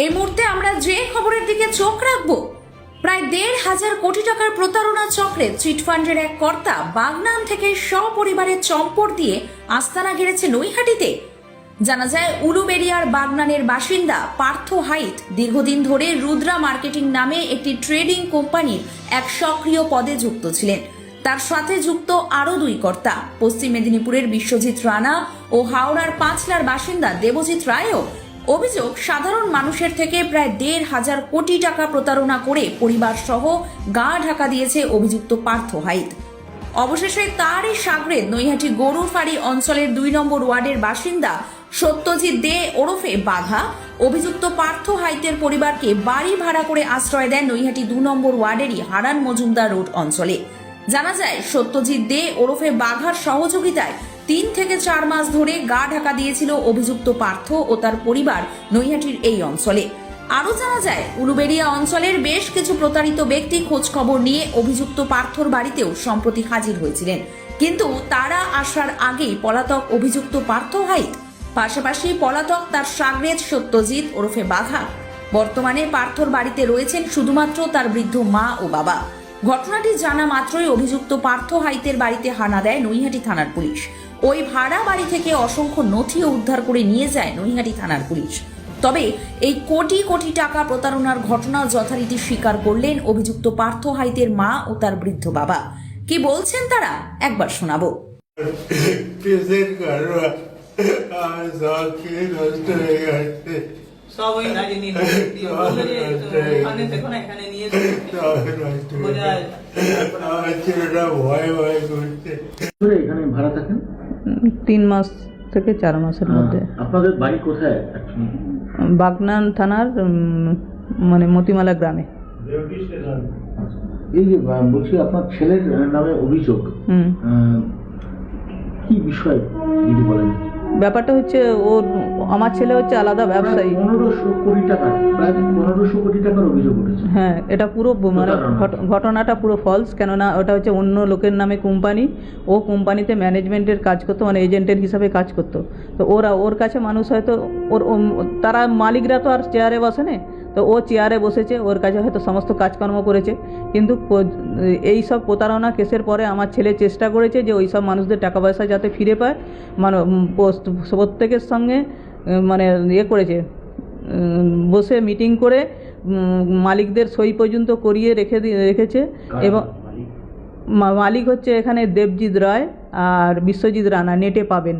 এই মুহূর্তে আমরা যে খবরের দিকে চোখ রাখব, প্রায় দেড় হাজার কোটি টাকার প্রতারণা চক্রে চিটফান্ডের এক কর্তা বাগনান থেকে সপরিবারের চম্পট দিয়ে আস্তানা গেড়েছে নৈহাটিতে। জানা যায় উলুবেরিয়ার বাগনানের বাসিন্দা পার্থ হাইট দীর্ঘদিন ধরে রুদ্রা মার্কেটিং নামে একটি ট্রেডিং কোম্পানির এক সক্রিয় পদে যুক্ত ছিলেন। তার সাথে যুক্ত আরও দুই কর্তা, পশ্চিম মেদিনীপুরের বিশ্বজিৎ রানা ও হাওড়ার পাঁচলার বাসিন্দা দেবজিৎ রায়ও অভিযোগ, সাধারণ মানুষের থেকে প্রায় দেড় হাজার কোটি টাকা প্রতারণা করে পরিবার সহ গা ঢাকা দিয়েছে অভিযুক্ত পার্থ হাইত। অবশেষে তারই সাগরে নৈহাটি গরুরফাড়ি অঞ্চলের দুই নম্বর ওয়ার্ডের বাসিন্দা সত্যজিৎ দে ওরফে বাঘা অভিযুক্ত পার্থ হাইতের পরিবারকে বাড়ি ভাড়া করে আশ্রয় দেন নৈহাটি দু নম্বর ওয়ার্ডেরই হারান মজুমদার রোড অঞ্চলে। জানা যায়, সত্যজিৎ দে ওরফে বাঘার সহযোগিতায় তিন থেকে চার মাস ধরে গা ঢাকা দিয়েছিল অভিযুক্ত পার্থ ও তার পরিবার নৈহাটির এই অঞ্চলে। আরও জানা যায়, উলুবেড়িয়া অঞ্চলের বেশ কিছু প্রতারিত ব্যক্তি খোঁজ খবর নিয়ে অভিযুক্ত পার্থর বাড়িতেও সম্প্রতি হাজির হয়েছিলেন। কিন্তু তারা আসার আগেই পলাতক অভিযুক্ত পার্থ হাইত পাশাপাশি পলাতক তার সাগরেজ সত্যজিৎ ওরফে বাঘা। বর্তমানে পার্থর বাড়িতে রয়েছেন শুধুমাত্র তার বৃদ্ধ মা ও বাবা। ঘটনাটি জানা মাত্রই অভিযুক্ত পার্থ হাইতের বাড়িতে হানা দেয় নৈহাটি থানার পুলিশ। ওই ভাড়া বাড়ি থেকে অসংখ্য নথিও উদ্ধার করে নিয়ে যায় নৈহাটি থানার পুলিশ। তবে এই কোটি কোটি টাকা প্রতারণার ঘটনা যথারীতি স্বীকার করলেন অভিযুক্ত পার্থ হাইতের মা ও তার বৃদ্ধ বাবা। কি বলছেন তারা? একবার শোনাবো। নষ্ট হয়ে গেছে। সব ওই নারী নিয়ে ওখানে না এখানে নিয়ে হয়ে এখানে ভাড়া থাকেন তিন মাস থেকে চার মাসের মধ্যে আপনাদের বাড়ি কোথায় বাগনান থানার মানে মতিমালা গ্রামে আচ্ছা। এই যে বলছি আপনার ছেলের নামে অভিযোগ কি বিষয় যদি বলেন ব্যাপারটা হচ্ছে ওর আমার ছেলে হচ্ছে আলাদা ব্যবসায়ী। পনেরোশো কোটি টাকা প্রায় পনেরোশো কোটি টাকার অভিযোগ উঠেছে। হ্যাঁ এটা পুরো মানে ঘটনাটা পুরো ফলস কেননা ওটা হচ্ছে অন্য লোকের নামে কোম্পানি ও কোম্পানিতে ম্যানেজমেন্টের কাজ করতো মানে এজেন্টের হিসাবে কাজ করতো। তো ওরা ওর কাছে মানুষ হয়তো ওর তারা মালিকরা তো আর চেয়ারে বসে না। তো ও চেয়ারে বসেছে ওর কাছে হয়তো সমস্ত কাজকর্ম করেছে। কিন্তু এই সব প্রতারণা কেসের পরে আমার ছেলে চেষ্টা করেছে যে ওই সব মানুষদের টাকা পয়সা যাতে ফিরে পায়। মানে প্রত্যেকের সঙ্গে মানে ইয়ে করেছে বসে মিটিং করে মালিকদের সই পর্যন্ত করিয়ে রেখে রেখেছে। এবং মালিক হচ্ছে এখানে দেবজিৎ রায় আর বিশ্বজিৎ রানা নেটে পাবেন।